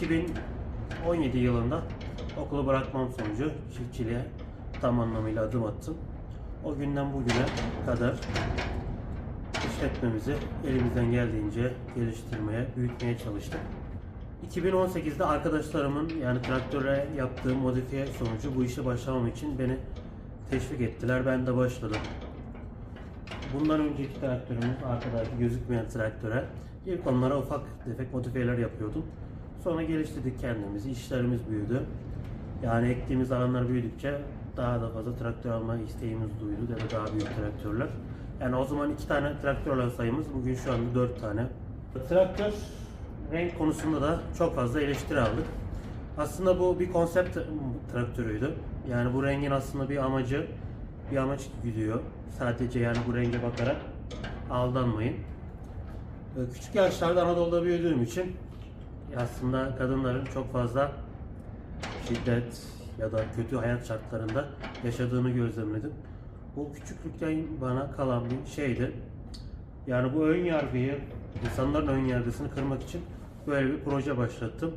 2017 yılında okulu bırakmam sonucu çiftçiliğe tam anlamıyla adım attım. O günden bugüne kadar işletmemizi elimizden geldiğince geliştirmeye, büyütmeye çalıştık. 2018'de arkadaşlarımın yani traktöre yaptığım modifiye sonucu bu işe başlamam için beni teşvik ettiler. Ben de başladım. Bundan önceki traktörümüz arkadaki gözükmeyen traktöre ilk onlara ufak tefek modifiyeler yapıyordum. Sonra geliştirdik kendimizi, işlerimiz büyüdü. Yani ektiğimiz alanlar büyüdükçe daha da fazla traktör alma isteğimiz duydu ya da daha büyük traktörler. Yani o zaman iki tane traktör olan sayımız bugün şu anda dört tane. Traktör renk konusunda da çok fazla eleştiri aldık. Aslında bu bir konsept traktörüydü. Yani bu rengin aslında bir amacı, bir amaç gidiyor. Sadece yani bu renge bakarak aldanmayın. Ee, Küçük yaşlarda Anadolu'da büyüdüğüm için aslında kadınların çok fazla şiddet ya da kötü hayat şartlarında yaşadığını gözlemledim. Bu küçüklükten bana kalan bir şeydi. Yani bu ön yargıyı, insanların ön yargısını kırmak için böyle bir proje başlattım.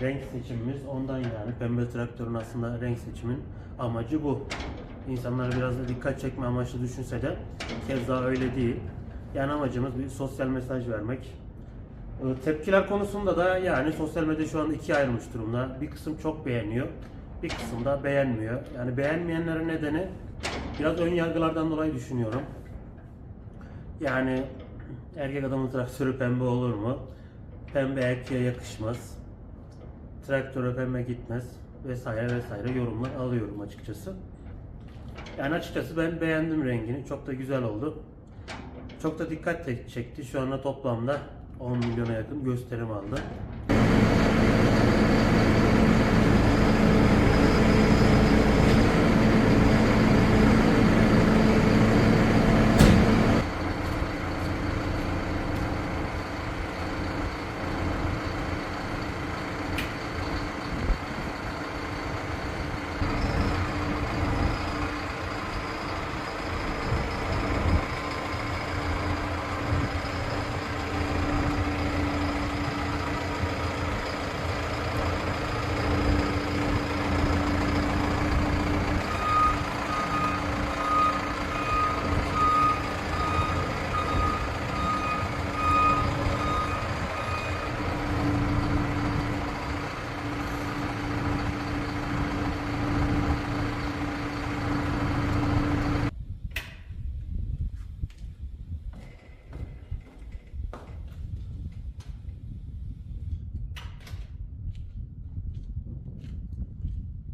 Renk seçimimiz ondan yani pembe traktörün aslında renk seçimin amacı bu. İnsanlara biraz da dikkat çekme amaçlı düşünse de keza öyle değil. Yani amacımız bir sosyal mesaj vermek. Ee, Tepkiler konusunda da yani sosyal medya şu anda ikiye ayrılmış durumda. Bir kısım çok beğeniyor, bir kısım da beğenmiyor. Yani beğenmeyenlerin nedeni biraz ön yargılardan dolayı düşünüyorum. Yani erkek adamın traktörü pembe olur mu? Pembe erkeğe yakışmaz. Traktöre pembe gitmez vesaire vesaire yorumlar alıyorum açıkçası. Yani açıkçası ben beğendim rengini. Çok da güzel oldu. Çok da dikkat çekti. Şu anda toplamda 10 milyona yakın gösterim aldı.